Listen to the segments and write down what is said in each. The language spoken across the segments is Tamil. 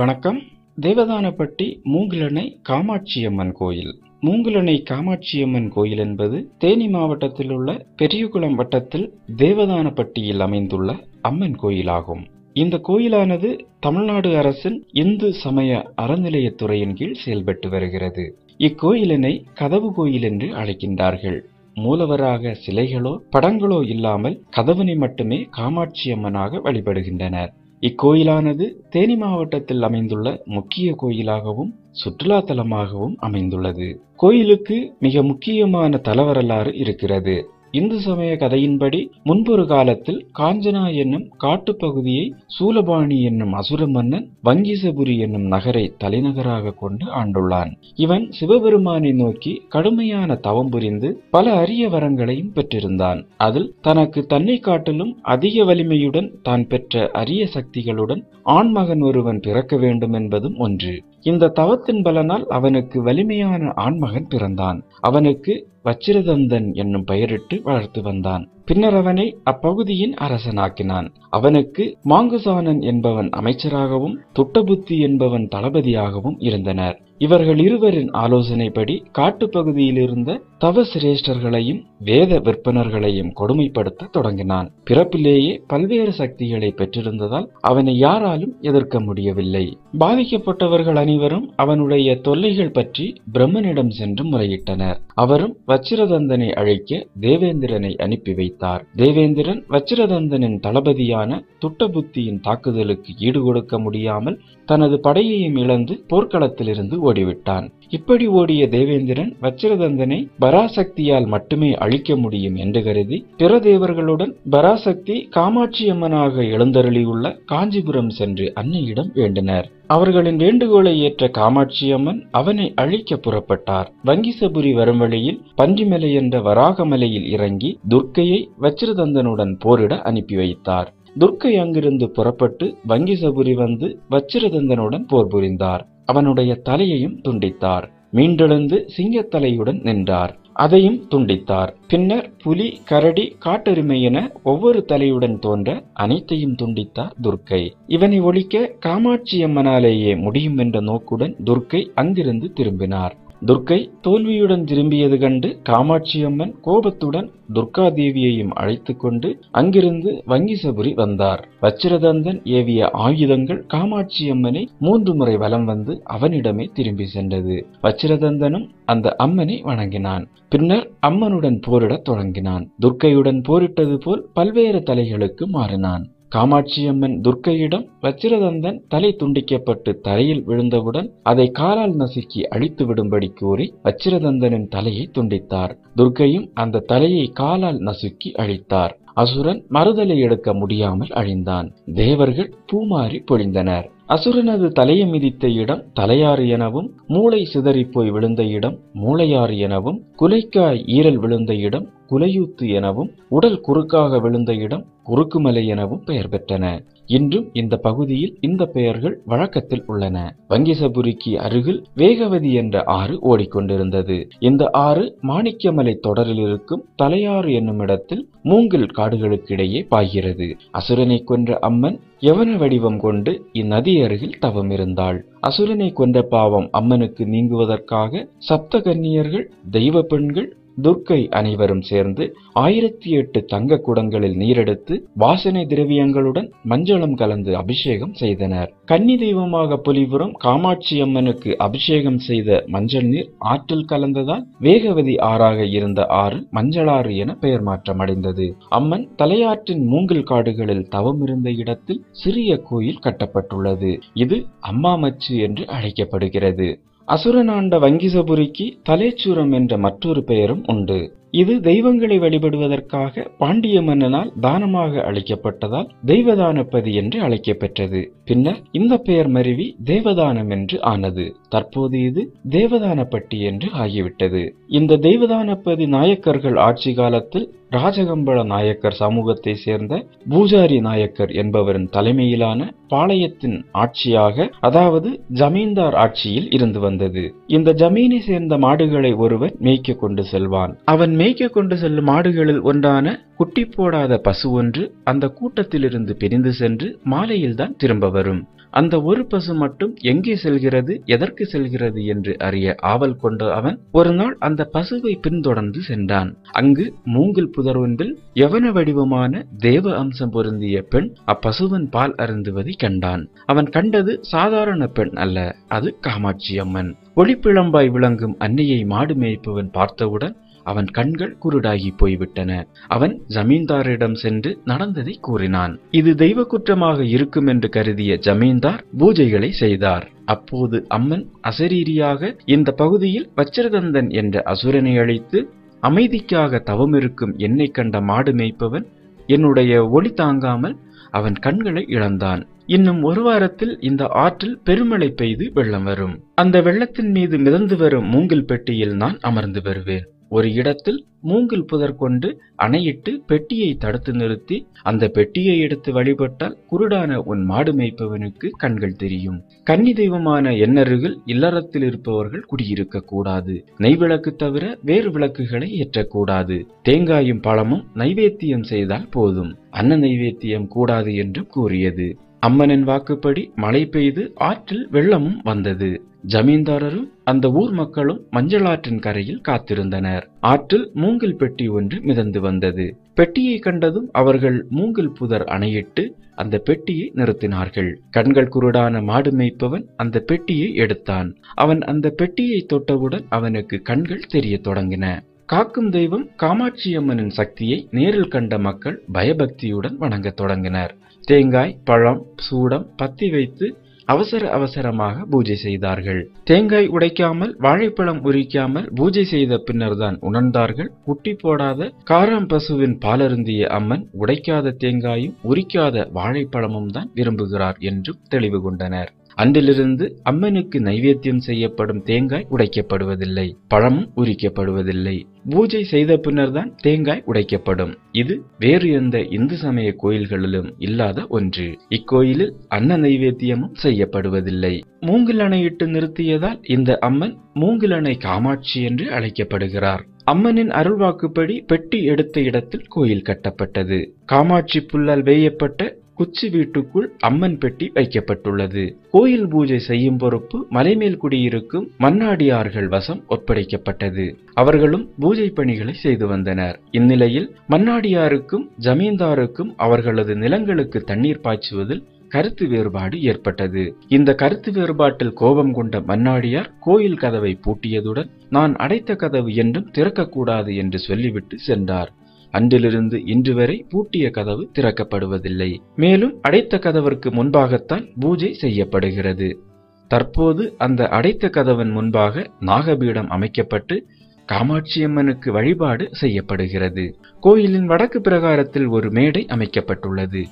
வணக்கம். தேவதானப்பட்டி மூங்கிலணை காமாட்சியம்மன் கோயில். மூங்கிலணை காமாட்சியம்மன் கோயில் என்பது தேனி மாவட்டத்தில் உள்ள பெரியகுளம் வட்டத்தில் தேவதானப்பட்டியில் அமைந்துள்ள அம்மன் கோயிலாகும். இந்த கோயிலானது தமிழ்நாடு அரசின் இந்து சமய அறநிலையத்துறையின் கீழ் செயல்பட்டு வருகிறது. இக்கோயிலினை கதவு கோயில் என்று அழைக்கின்றார்கள். மூலவராக சிலைகளோ படங்களோ இல்லாமல் கதவனை மட்டுமே காமாட்சி அம்மனாக வழிபடுகின்றனர். இக்கோயிலானது தேனி மாவட்டத்தில் அமைந்துள்ள முக்கிய கோயிலாகவும் சுற்றுலா தலமாகவும் அமைந்துள்ளது. கோயிலுக்கு மிக முக்கியமான தலவரலாறு இருக்கிறது. இந்து சமய கதையின்படி முன்பொரு காலத்தில் காஞ்சனா என்னும் காட்டுப்பகுதியை சூலபாணி என்னும் அசுர மன்னன் வங்கிசபுரி என்னும் நகரை தலைநகராக கொண்டு ஆண்டுள்ளான். இவன் சிவபெருமானை நோக்கி கடுமையான தவம் புரிந்து பல அரிய வரங்களையும் பெற்றிருந்தான். அதில் தனக்கு தன்னை காட்டிலும் அதிக வலிமையுடன் தான் பெற்ற அரிய சக்திகளுடன் ஆண்மகன் ஒருவன் பிறக்க வேண்டும் என்பதும் ஒன்று. இந்த தவத்தின் பலனால் அவனுக்கு வலிமையான ஆண்மகன் பிறந்தான். அவனுக்கு வச்சிரதந்தன் என்னும் பெயரிட்டு வளர்த்து வந்தான். பின்னர் அவனை அப்பகுதியின் அரசனாக்கினான். அவனுக்கு மாங்குசானன் என்பவன் அமைச்சராகவும் துட்டபுத்தி என்பவன் தளபதியாகவும் இருந்தனர். இவர்கள் இருவரின் ஆலோசனைப்படி காட்டுப்பகுதியில் இருந்த தவ சிரேஷ்டர்களையும் வேத விற்பனர்களையும் கொடுமைப்படுத்த தொடங்கினான். பிறப்பிலேயே பல்வேறு சக்திகளை பெற்றிருந்ததால் அவனை யாராலும் எதிர்க்க முடியவில்லை. பாதிக்கப்பட்டவர்கள் அனைவரும் அவனுடைய தொல்லைகள் பற்றி பிரம்மனிடம் சென்று முறையிட்டனர். அவரும் வச்சிரதந்தனை அழைக்க தேவேந்திரனை அனுப்பி வைத்தார். தேவேந்திரன் வச்சிரதந்தனின் தளபதியான துட்டபுத்தியின் தாக்குதலுக்கு ஈடுகொடுக்க முடியாமல் தனது படையையும் இழந்து போர்க்களத்திலிருந்து ஓடிவிட்டான். இப்படி ஓடிய தேவேந்திரன் வச்சிரதந்தனை பராசக்தியால் மட்டுமே அழிக்க முடியும் என்று கருதி பிற தேவர்களுடன் பராசக்தி காமாட்சி அம்மனாக எழுந்தருளியுள்ள காஞ்சிபுரம் சென்று அன்னையிடம் வேண்டினர். அவர்களின் வேண்டுகோளை ஏற்ற காமாட்சி அம்மன் அவனை அழிக்க புறப்பட்டார். வங்கிசபுரி வரும் வழியில் பன்றிமலை என்ற வராகமலையில் இறங்கி துர்க்கையை வச்சிரதந்தனுடன் போரிட அனுப்பி வைத்தார். துர்க்கை அங்கிருந்து புறப்பட்டு வங்கிசபுரி வந்து வச்சிரதந்தனுடன் போர் புரிந்தார். அவனுடைய தலையையும் துண்டித்தார். மீண்டெழுந்து சிங்கத்தலையுடன் நின்றார். அதையும் துண்டித்தார். பின்னர் புலி கரடி காட்டெருமை என ஒவ்வொரு தலையுடன் தோன்ற அனைத்தையும் துண்டித்தார் துர்க்கை. இவனை ஒழிக்க காமாட்சி அம்மனாலேயே முடியும் என்ற நோக்குடன் துர்க்கை அங்கிருந்து திரும்பினார். துர்க்கை தோல்வியுடன் திரும்பியது கண்டு காமாட்சி அம்மன் கோபத்துடன் துர்கா தேவியையும் அழைத்து கொண்டு அங்கிருந்து வங்கிசபுரி வந்தார். வச்சிரதந்தன் ஏவிய ஆயுதங்கள் காமாட்சி அம்மனை மூன்று முறை வலம் வந்து அவனிடமே திரும்பி சென்றது. வச்சிரதந்தனும் அந்த அம்மனை வணங்கினான். பின்னர் அம்மனுடன் போரிடத் தொடங்கினான். துர்க்கையுடன் போரிட்டது போல் பல்வேறு தலைகளுக்கு மாறினான். காமாட்சியம்மன் துர்க்கையிடம் வச்சிரதந்தன் தலை துண்டிக்கப்பட்டு தரையில் விழுந்தவுடன் அதை காலால் நசுக்கி அழித்து விடும்படி கூறி வச்சிரதந்தனின் தலையை துண்டித்தார். துர்க்கையும் அந்த தலையை காலால் நசுக்கி அழித்தார். அசுரன் மறுதலை எடுக்க முடியாமல் அழிந்தான். தேவர்கள் பூமாறி பொழிந்தனர். அசுரனது தலையை மிதித்த இடம் தலையாறு எனவும் மூளை சிதறிப்போய் விழுந்த இடம் மூளையாறு எனவும் குலைக்காய் ஈரல் விழுந்த இடம் குலையூத்து எனவும் உடல் குறுக்காக விழுந்த இடம் குறுக்குமலை எனவும் பெயர் பெற்றன. இன்றும் இந்த பகுதியில் இந்த பெயர்கள் வழக்கத்தில் உள்ளன. வங்கிசபுரிக்கு அருகில் வேகவதி என்ற ஆறு ஓடிக்கொண்டிருந்தது. இந்த ஆறு மாணிக்கமலை தொடரில் இருக்கும் தலையாறு என்னும் இடத்தில் மூங்கில் காடுகளுக்கிடையே பாய்கிறது. அசுரனை கொன்ற அம்மன் யவன வடிவம் கொண்டு இந்நதி அருகில் தவம் இருந்தாள் அசுரனை கொன்ற பாவம் அம்மனுக்கு நீங்குவதற்காக சப்த கன்னியர்கள் தெய்வ பெண்கள் துர்க்கை அனைவரும் சேர்ந்து ஆயிரத்தி எட்டு தங்க குடங்களில் நீரெடுத்து வாசனை திரவியங்களுடன் மஞ்சளம் கலந்து அபிஷேகம் செய்தனர். கன்னி தெய்வமாக பொலிபுரம் காமாட்சி அம்மனுக்கு அபிஷேகம் செய்த மஞ்சள் நீர் ஆற்றில் கலந்ததால் வேகவதி ஆறாக இருந்த ஆறு மஞ்சளாறு என பெயர் மாற்றமடைந்தது. அம்மன் தலையாற்றின் மூங்கில் காடுகளில் தவம் இருந்த இடத்தில் சிறிய கோயில் கட்டப்பட்டுள்ளது. இது அம்மாமச்சு என்று அழைக்கப்படுகிறது. அசுரனாண்ட வங்கிசபுரிக்கு தலேச்சூரம் என்ற மற்றொரு பெயரும் உண்டு. இது தெய்வங்களை வழிபடுவதற்காக பாண்டிய மன்னனால் தானமாக அளிக்கப்பட்டதால் தெய்வதானப்பதி என்று அழைக்கப்பெற்றது. பின்னர் இந்த பெயர் மருவி தேவதானம் என்று ஆனது. தற்போது இது தேவதானப்பட்டி என்று ஆகிவிட்டது. இந்த தெய்வதானப்பதி நாயக்கர்கள் ஆட்சி காலத்தில் ராஜகம்பள நாயக்கர் சமூகத்தை சேர்ந்த பூஜாரி நாயக்கர் என்பவரின் தலைமையிலான பாளையத்தின் ஆட்சியாக அதாவது ஜமீன்தார் ஆட்சியில் இருந்து வந்தது. இந்த ஜமீனை சேர்ந்த மாடுகளை ஒருவன் மேய்க்க கொண்டு செல்வான். அவன் மேய்க்க கொண்டு செல்லும் மாடுகளில் ஒன்றான குட்டி போடாத பசு ஒன்று அந்த கூட்டத்திலிருந்து பிரிந்து சென்று மாலையில்தான் திரும்ப வரும். அந்த ஒரு பசு மட்டும் எங்கே செல்கிறது எதற்கு செல்கிறது என்று அறிய ஆவல் கொண்ட அவன் ஒரு நாள் அந்த பசுவை பின்தொடர்ந்து சென்றான். அங்கு மூங்கில் புதர் ஒன்றில் யவன வடிவமான தேவ அம்சம் பொருந்திய பெண் அப்பசுவின் பால் அருந்துவதை கண்டான். அவன் கண்டது சாதாரண பெண் அல்ல அது காமாட்சி அம்மன். ஒளிப்பிழம்பாய் விளங்கும் அன்னையை மாடு மேய்ப்பவன் பார்த்தவுடன் அவன் கண்கள் குருடாகி போய்விட்டன. அவன் ஜமீன்தாரிடம் சென்று நடந்ததை கூறினான். இது தெய்வ குற்றமாக இருக்கும் என்று கருதிய ஜமீன்தார் பூஜைகளை செய்தார். அப்போது அம்மன் அசரீரியாக இந்த பகுதியில் வச்சிரதந்தன் என்ற அசுரனை அழைத்து அமைதிக்காக தவமிருக்கும் என்னை கண்ட மாடு மேய்ப்பவன் என்னுடைய ஒளி தாங்காமல் அவன் கண்களை இழந்தான். இன்னும் ஒரு வாரத்தில் இந்த ஆற்றில் பெருமழை பெய்து வெள்ளம் வரும். அந்த வெள்ளத்தின் மீது மிதந்து வரும் மூங்கில் பெட்டியில் நான் அமர்ந்து வருவேன். ஒரு இடத்தில் மூங்கில் புதர் கொண்டு அணையிட்டு பெட்டியை தடுத்து நிறுத்தி அந்த பெட்டியை எடுத்து வழிபட்டால் குருடான உன் மாடு மேய்ப்பவனுக்கு கண்கள் தெரியும். கன்னி தெய்வமான எண்ணருகில் இல்லறத்தில் இருப்பவர்கள் குடியிருக்க கூடாது. நெய்விளக்கு தவிர வேறு விளக்குகளை ஏற்றக்கூடாது. தேங்காயும் பழமும் நைவேத்தியம் செய்தால் போதும். அன்ன நைவேத்தியம் கூடாது என்றும் கூறியது. அம்மனின் வாக்குப்படி மழை பெய்து ஆற்றில் வெள்ளமும் வந்தது. ஜமீன்தாரரும் அந்த ஊர் மக்களும் மஞ்சள் ஆற்றின் கரையில் காத்திருந்தனர். ஆற்றில் மூங்கில் பெட்டி ஒன்று மிதந்து வந்தது. பெட்டியை கண்டதும் அவர்கள் மூங்கில் புதர் அணையிட்டு அந்த பெட்டியை நிறுத்தினார்கள். கண்கள் குருடான மாடு மேய்ப்பவன் அந்த பெட்டியை எடுத்தான். அவன் அந்த பெட்டியை தொட்டவுடன் அவனுக்கு கண்கள் தெரிய தொடங்கின. காக்கும் தெய்வம் காமாட்சியம்மனின் சக்தியை நேரில் கண்ட மக்கள் பயபக்தியுடன் வணங்கத் தொடங்கினர். தேங்காய் பழம் சூடம் பத்தி வைத்து அவசர அவசரமாக பூஜை செய்தார்கள். தேங்காய் உடைக்காமல் வாழைப்பழம் உரிக்காமல் பூஜை செய்த பின்னர்தான் உணர்ந்தார்கள். குட்டி போடாத காராம் பசுவின் பாலருந்திய அம்மன் உடைக்காத தேங்காயும் உரிக்காத வாழைப்பழமும் தான் விரும்புகிறார் என்றும் தெளிவு கொண்டனர். அன்றிலிருந்து அம்மனுக்கு நைவேத்தியம் செய்யப்படும் தேங்காய் உடைக்கப்படுவதில்லை பழமும் உரிக்கப்படுவதில்லை. பூஜை செய்த பின்னர் தான் தேங்காய் உடைக்கப்படும். இது வேறு எந்த இந்து சமய கோயில்களிலும் இல்லாத ஒன்று. இக்கோயிலில் அன்ன நைவேத்தியமும் செய்யப்படுவதில்லை. மூங்கிலணையிட்டு நிறுத்தியதால் இந்த அம்மன் மூங்கிலணை காமாட்சி என்று அழைக்கப்படுகிறார். அம்மனின் அருள்வாக்குப்படி பெட்டி எடுத்த இடத்தில் கோயில் கட்டப்பட்டது. காமாட்சி புல்லால் வேயப்பட்ட குச்சி வீட்டுக்குள் அம்மன் பெட்டி வைக்கப்பட்டுள்ளது. கோயில் பூஜை செய்யும் பொறுப்பு மலைமேல் குடியிருக்கும் மன்னாடியார்கள் வசம் ஒப்படைக்கப்பட்டது. அவர்களும் பூஜை பணிகளை செய்து வந்தனர். இந்நிலையில் மன்னாடியாருக்கும் ஜமீன்தாருக்கும் அவர்களது நிலங்களுக்கு தண்ணீர் பாய்ச்சுவதில் கருத்து வேறுபாடு ஏற்பட்டது. இந்த கருத்து வேறுபாட்டில் கோபம் கொண்ட மன்னாடியார் கோயில் கதவை பூட்டியதுடன் நான் அடைத்த கதவு என்றும் திறக்கக்கூடாது என்று சொல்லிவிட்டு சென்றார். அன்றிலிருந்து இன்று வரை பூட்டிய கதவு திறக்கப்படுவதில்லை. மேலும் அடைத்த கதவிற்கு முன்பாகத்தான் பூஜை செய்யப்படுகிறது. தற்போது அந்த அடைத்த கதவன் முன்பாக நாகபீடம் அமைக்கப்பட்டு காமாட்சியம்மனுக்கு வழிபாடு செய்யப்படுகிறது. கோயிலின் வடக்கு பிரகாரத்தில் ஒரு மேடை அமைக்கப்பட்டுள்ளது.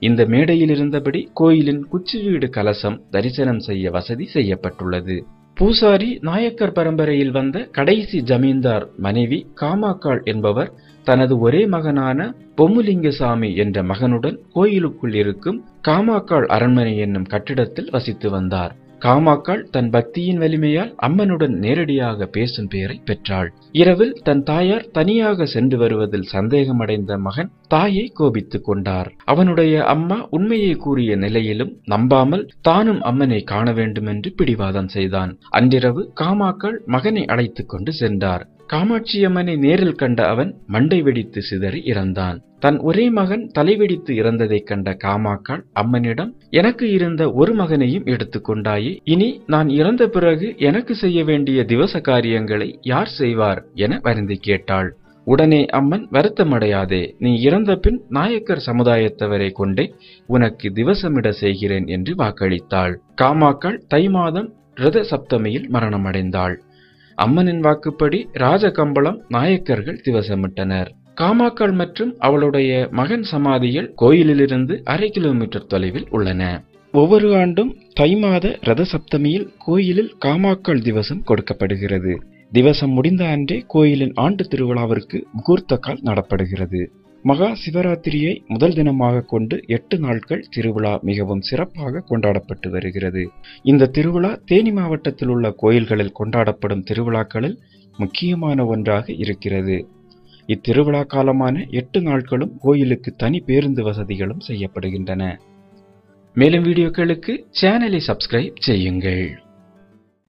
இந்த மேடையில் இருந்தபடி கோயிலின் குச்சி வீடு கலசம் தரிசனம் செய்ய வசதி செய்யப்பட்டுள்ளது. பூசாரி நாயக்கர் பரம்பரையில் வந்த கடைசி ஜமீன்தார் மனைவி காமாக்காள் என்பவர் தனது ஒரே மகனான பொம்முலிங்கசாமி என்ற மகனுடன் கோயிலுக்குள் இருக்கும் காமாக்காள் அரண்மனை என்னும் கட்டிடத்தில் வசித்து வந்தார். காமாக்காள் தன் பக்தியின் வலிமையால் அம்மனுடன் நேரடியாக பேசும் பெயரை பெற்றாள். இரவில் தன் தாயார் தனியாக சென்று வருவதில் சந்தேகமடைந்த மகன் தாயை கோபித்துக் கொண்டார். அவனுடைய அம்மா உண்மையை கூறிய நிலையிலும் நம்பாமல் தானும் அம்மனை காண வேண்டுமென்று பிடிவாதம் செய்தான். அன்றிரவு காமாக்கள் மகனை அழைத்துக் கொண்டு சென்றார். காமாட்சியம்மனை நேரில் கண்ட அவன் மண்டை வெடித்து சிதறி இறந்தான். தன் ஒரே மகன் தலைவெடித்து இறந்ததைக் கண்ட காமாக்காள் அம்மனிடம் எனக்கு இருந்த ஒரு மகனையும் எடுத்துக்கொண்டாயே இனி நான் இறந்த பிறகு எனக்கு செய்ய வேண்டிய திவச காரியங்களை யார் செய்வார்? என வருந்தி கேட்டாள். உடனே அம்மன் வருத்தமடையாதே நீ இறந்த பின் நாயக்கர் சமுதாயத்தவரை கொண்டே உனக்கு திவசமிட செய்கிறேன் என்று வாக்களித்தாள். காமாக்கள் தை மாதம் ரத சப்தமியில் மரணமடைந்தாள். அம்மனின் வாக்குப்படி ராஜகம்பளம் நாயக்கர்கள் திவசமிட்டனர். காமாக்கள் மற்றும் அவளுடைய மகன் சமாதிகள் கோயிலிலிருந்து அரை கிலோமீட்டர் தொலைவில் உள்ளன. ஒவ்வொரு ஆண்டும் தை மாத ரத சப்தமியில் கோயிலில் காமாக்கள் திவசம் கொடுக்கப்படுகிறது. திவசம் முடிந்த அன்றே கோயிலின் ஆண்டு திருவிழாவிற்கு முகூர்த்த கால் நடப்படுகிறது. மகா சிவராத்திரியை முதல் தினமாக கொண்டு எட்டு நாட்கள் திருவிழா மிகவும் சிறப்பாக கொண்டாடப்பட்டு வருகிறது. இந்த திருவிழா தேனி மாவட்டத்தில் உள்ள கோயில்களில் கொண்டாடப்படும் திருவிழாக்களில் முக்கியமான ஒன்றாக இருக்கிறது. இத்திருவிழா காலமான எட்டு நாட்களும் கோயிலுக்கு தனி பேருந்து வசதிகளும் செய்யப்படுகின்றன. மேலும் வீடியோக்களுக்கு சேனலை சப்ஸ்கிரைப் செய்யுங்கள்.